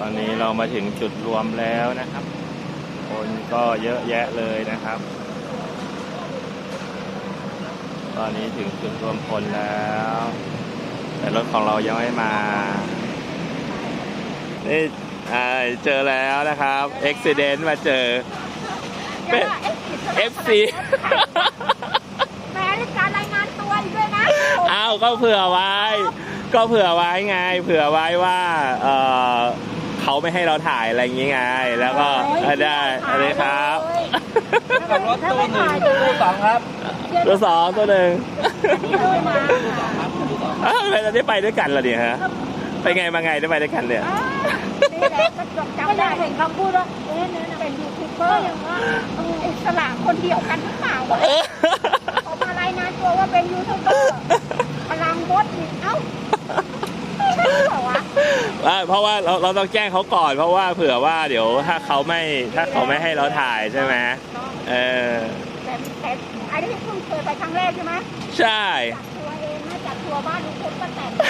ตอนนี้เรามาถึงจุดรวมแล้วนะครับ คนก็เยอะแยะเลยนะครับ ตอนนี้ถึงจุดรวมพลแล้ว แต่รถของเรายังไม่มานี่อ่าเจอแล้วนะครับเอ็กซิเดนต์มาเจอเป็น FC แหม่ในการรายงานตัวอีกด้วยนะอ้าวก็เผื่อไว้ ก็เผื่อไว้ไง เผื่อไว้ว่าเออ เขาไม่ให้เราถ่ายอะไรอย่างงี้ไง แล้วก็เออได้อะไรครับขับรถตู้หนึ่งตู้สองครับตัวสองตัวหนึ่งด้วยมาอ้าวเราได้ไปด้วยกันเหรอเนี่ยฮะ ไปไงมาไงได้ไปด้วยกันเนี่ยนี่แหละก็จดจำได้เห็นคำพูดว่าเอ๊ะเนี่ยเป็นยูทูบเบอร์อย่างว่าเอออิสระคนเดียวกันหรือเปล่าวะเขามารายงานตัวว่าเป็นยูทูบเบอร์พลังบดอีกเอ้าใช่เหรอวะ อ่าเพราะว่าเราเราต้องแจ้งเขาก่อน เพราะว่าเผื่อว่าเดี๋ยวถ้าเขาไม่ถ้าเขาไม่ให้เราถ่ายใช่ไหมเออแต่แต่ไอ้นี่เพิ่งเคยไปครั้งแรกใช่ไหมใช่จัดทัวร์เองนะจัดทัวร์บ้านลุงพลป้าแตนนะ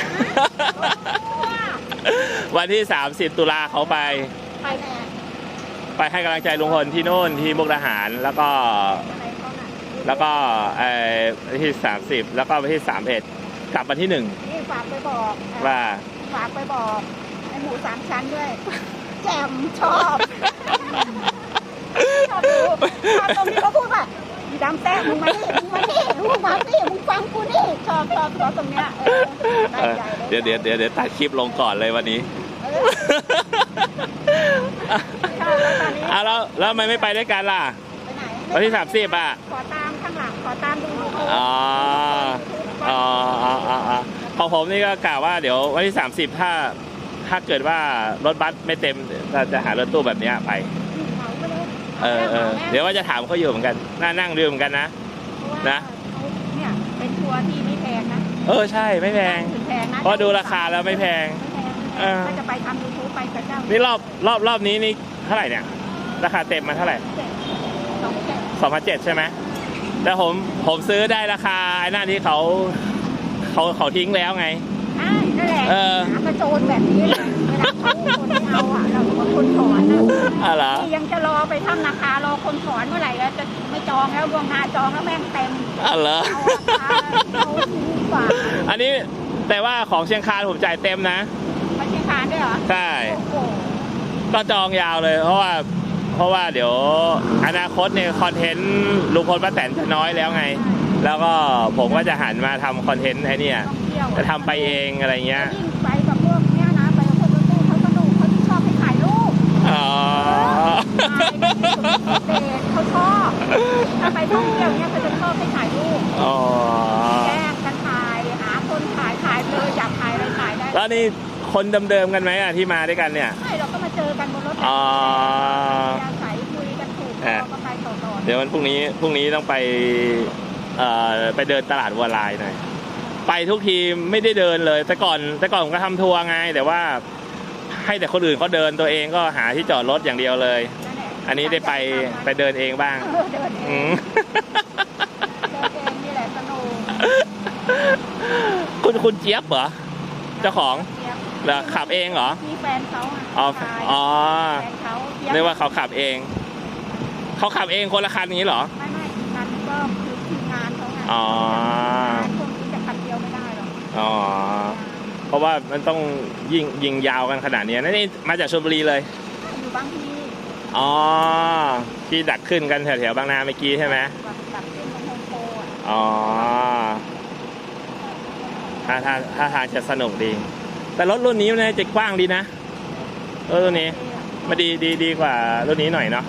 วันที่ 30 ตุลาเขาไป ไปแน่ไปให้กำลังใจลุงพลที่โน่นที่มุกดาหารแล้วก็อะไรเขาน่ะแล้วก็เอ่อวันที่ 30 แล้วก็วันที่ 31 กลับวันที่นี่ฝากไปบอก1ว่าฝากไปบอกไอ้ห มูสามชั้นด้วย แจ่มชอบชอบดูชอบตรงที่เขาพูดว่าอีดำแต้มึงมาดิมึงมาดิมึงมาดิมึงฟังกูดิชอบชอบชอบตรงเนี้ยเออได้เออใจลเดี๋ยวเดี๋ยวเดี๋ยวเดี๋ยวตัดคลิปลงก่อนเลยวันนี้เออชอบแล้วตอนนี้อะแล้วแล้วทำไมไม่ไปด้วยกันล่ะไปไหนวันที่30อะขอตามข้างหลังขอตามดูดูอ๋ออ๋ออ๋ออ๋ออ๋อของผมนี่ก็กล่าวว่าเดี๋ยววันที่30ถ้า ถ้าเกิดว่ารถบัสไม่เต็มเราจะหารถตู้แบบเนี้ยไปเหมาไปเลยเออเออเดี๋ยวว่าจะถามเขาอยู่เหมือนกันน่านั่งดูเหมือนกันนะ นะเนี่ยเป็นทัวร์ที่ไม่แพงนะ เออใช่ไม่แพงถึงแพงนะเพราะดูราคาแล้วไม่แพงเออก็จะไปทำยูทูบไปกับเจ้านี่รอบรอบรอบนี้นี่เท่าไหร่เนี่ย ราคาเต็มมาเท่าไหร่สองเจ็ดสองพันเจ็ดใช่ไหมแต่ผมผมซื้อได้ราคาไอ้นั่นที่เขาเขาเขาทิ้งแล้วไงใช่นั่นแหละเออหากระโจนแบบนี้ เลยเวลาเขาคนไม่เอาอะเราก็คนถอนนะอะเหรอนี่ยังจะรอไปทำราคารอคนถอนเมื่อไหร่แล้วจะไม่จองแล้วล่วงหน้าจองแล้วแม่งเต็มอะเหรอเอาราคาเขาดีกว่าอันนี้แต่ว่าของเชียงคานผมจ่ายเต็มนะ ไปเชียงคานด้วยเหรอใช่ โอ้โหก็จองยาวเลยเพราะว่าเพราะว่าเดี๋ยวอนาคตเนี่ยคอนเทนต์ลุงพลป้าแตนจะน้อยแล้วไง แล้วก็ผมก็จะหันมาทำคอนเทนต์ไอ้เนี่ยต้องเที่ยวจะทำไปเองอะไรเงี้ย ยิ่ง เดทเขาชอบถ้าไปท่องเที่ยวเนี้ยเขาจะชอบให้ถ่ายรูปอ๋อแย่งกันถ่ายหาคนถ่ายถ่ายเลยอยากถ่ายอะไรถ่ายได้แล้วนี่คนเดิมๆกันไหมอะที่มาด้วยกันเนี่ยใช่เราก็มาเจอกันบนรถอ๋อยาใสคุยกันถูกคอก็ไปต่อต่อเดี๋ยววันพรุ่งนี้พรุ่งนี้ต้องไปเอ่อไปเดินตลาดวัวลายหน่อยไปทุกทีไม่ได้เดินเลย แต่ก่อนแต่ก่อนผมก็ทำทัวร์ไงแต่ว่าให้แต่คนอื่นเขาเดินตัวเองก็หาที่จอดรถอย่างเดียวเลย อันนี้ได้ไปไปเดินเองบ้างเออเดินเออืงม เดินเองนี่แหละสนุกคุณคุณเจี๊ยบเหรอ เจ้าของเจี๊ยบเหรอขับเองเหรอ มีแฟนเขาะอ๋อ ชายอ๋อแฟนเขาเจี๊ยบนึกว่าเขาขับเอง เขาขับเองคนละคันอย่างนี้เหรอ ไม่ไม่นั่นก็คือทีมงานเขาไงอ๋อช่วงนี้จะคันเดียวไม่ได้หรอกอ๋อ เพราะว่ามันต้องยิงยิงยาวกันขนาดนี้นั่นนี่มาจากชลบุรีเลย อยู่บางที อ๋อ ที่ดักขึ้นกันแถวๆบางนาเมื่อกี้ใช่ไหมแบบแบบขึ้นบนโฮมโปรอะอ๋อถ้าถ้าถ้าทางจะสนุกดี แต่รถรุ่นนี้มันน่าจะกว้างดีนะรถรุ่นนี้มันดีดีดีกว่ารุ่นนี้หน่อยเนาะ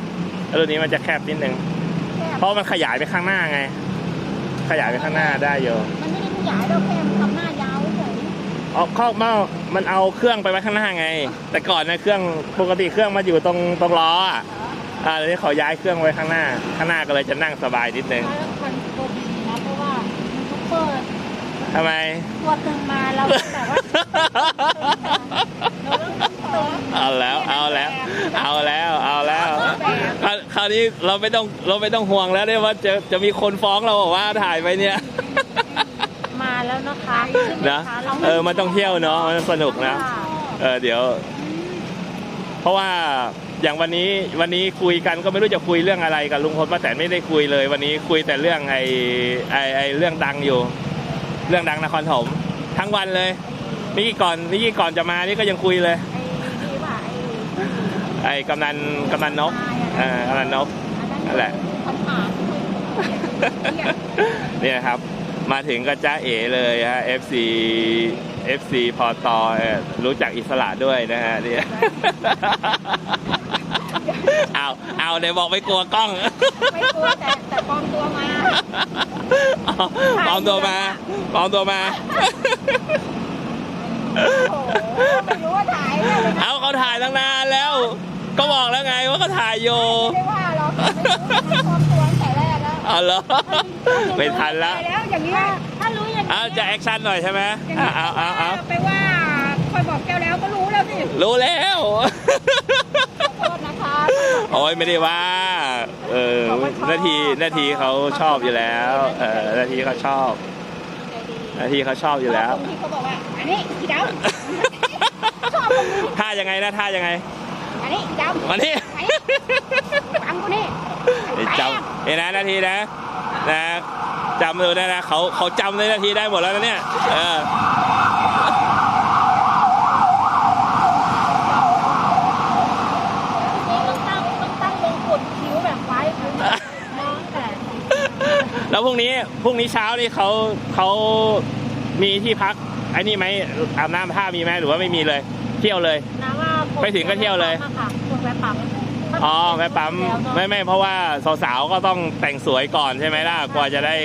แล้วรุ่นนี้มันจะแคบนิดนึงแค่เพราะมันขยายไปข้างหน้าไง ขยายไปข้างหน้าได้อยู่มันไม่ได้ขยายเราแค่มันทำหน้ายาว เฉยเอาเข้ามามันเอาเครื่องไปไว้ข้างหน้าไง แต่ก่อนนะเครื่องปกติเครื่องมาอยู่ตรงตรงล้ออะอ่าเดี๋ยวนี้เขาย้ายเครื่องไว้ข้างหน้า ข้างหน้าก็เลยจะนั่งสบายนิดนึงแล้วมันตัวดีนะเพราะว่ายูทูบเบอร์ทำไมตัวตึงมาเราก็แบบว่าเราต้องตึงเอาแล้วเอาแล้ว เอาแล้ว เอาแล้วคราวคราวนี้เราไม่ต้องเราไม่ต้องห่วงแล้วเนี่ยว่าจะจะมีคนฟ้องเราบอกว่าถ่ายไปเนี่ย มาแล้วนะคะนะเออมันต้องเที่ยวเนาะมันสนุกนะเออเดี๋ยว เพราะว่าอย่างวันนี้วันนี้คุยกันก็ไม่รู้จะคุยเรื่องอะไรกับลุงพลป้าแตนไม่ได้คุยเลย วันนี้คุยแต่เรื่องไอ้ไอ้ไอ้เรื่องดังอยู่ เรื่องดังนครถมทั้งวันเลยนี่ก่อนนี่ก่อนจะมานี่ก็ยังคุยเลย ไอ้นี่ว่าไอ้ไอ้กำนันกำนันนกเออกำนันนกนั่นแหละคำถามเนี่ยเนี่ยครับ มาถึงก็จ้าเอเลยฮะ FC FC พอตอเอ่อรู้จักอิสระด้วยนะฮะเนี่ยเอาเอาเดี๋ยวบอกไม่กลัวกล้อง ไม่กลัวแต่แต่ปลอมตัวมาปลอมตัวมาปลอมตัวมาโอ้โหไม่รู้ว่าถ่ายอะไรเลยนะเอาเขาถ่ายตั้งนานแล้ว ก็บอกแล้วไงว่าเขาถ่ายอยู่ไม่ได้ว่าหรอกไม่รู้นะปลอมตัว ตั้งแต่แรกแล้วเอาเหรอไม่ทันแล้วไปแล้วอย่างนี้ถ้ารู้อย่างนี้เอาจะแอคชั่นหน่อยใช่ไหมอย่างเอานี้เอาเอาเอาไปว่าคอยบอกแก้วแล้วก็รู้แล้วสิรู้แล้วขอโทษนะคะโอ้ยไม่ได้ว่าเออนาทีนาทีเขาชอบอยู่แล้วเออนาทีเขาชอบนาทีเขาชอบอยู่แล้วคนที่เขาบอกว่าอันนี้อีดำชอบคนนี้ท่ายังไงนะท่ายังไงอันนี้อีดำวันนี้อันนี้ฟังกูนี่ จำเห็นนะนาทีนะนะจำเลยนะนะเขาเขาจำในนาทีได้หมดแล้วนะเนี่ยเออนี่ต้องตั้งต้องตั้งมงกุฎคิ้วแบบไว้คือมองแต่แล้วพรุ่งนี้พรุ่งนี้เช้านี่เขาเขามีที่พักไอ้นี่ไหมอาบน้ำท่ามีไหมหรือว่าไม่มีเลย เที่ยวเลยน้ำว่าไปถึงก็เที่ยวเลย ค่ะคนแวะปั๊มอ๋อแม่ปั๊มไม่ไม่เพราะว่าสาวๆก็ต้องแต่งสวยก่อนใช่ไหมล่ะกว่าจะได้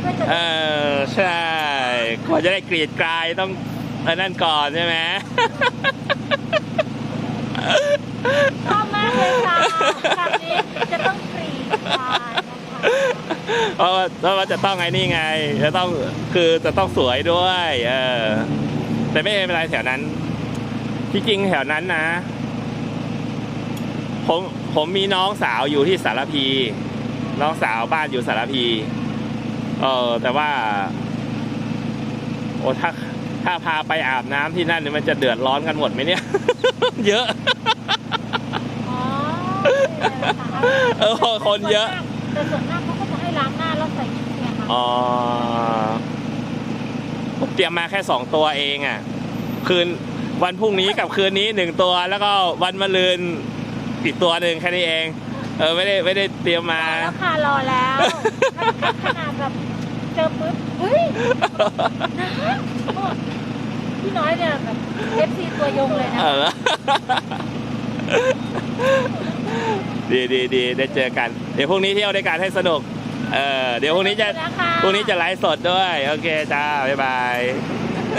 เพื่อจะเออใช่กว่าจะได้กรีดกลายต้องเออนั่นก่อนใช่ไหมชอบมากเลยค่ะครั้งนี้จะต้องกรีดกรายนะคะเพราะว่าเพราะว่าจะต้องไอ้นี่ไง จะต้องคือจะต้องสวยด้วย เออแต่ไม่เป็นไรแถวนั้น ที่จริงแถวนั้นนะ ผมผมมีน้องสาวอยู่ที่สารพี น้องสาวบ้านอยู่สารพี เออแต่ว่า โอ้ถ้าถ้าพาไปอาบน้ำที่นั่นเนี่ยมันจะเดือดร้อนกันหมดไหมเนี่ย เยอะอ๋อเออคนเยอะแต่ส่วนมากเขาก็จะให้ล้างหน้าแล้วใส่ชุดเนี่ยค่ะอ๋อผมเตรียมมาแค่สองตัวเองอะ คืนวันพรุ่งนี้กับคืนนี้หนึ่งตัวแล้วก็วันมะรืน อีกตัวหนึ่งแค่นี้เอง เออไม่ได้ไม่ได้เตรียมรมาอแล้วค่ะรอแล้วขนาดแบบเจอปุ๊บเฮ้ยนะพี่น้อยเนี่ยแบบเอฟซีตัวยงเลยนะเออดีดีดีได้เจอกัน เดี๋ยวพรุ่งนี้เที่ยวด้วยกันให้สนุก เออเดี๋ยวพรุ่งนี้จะนะคะพรุ่งนี้จะไลฟ์สดด้วย โอเคจ้า บ๊ายบาย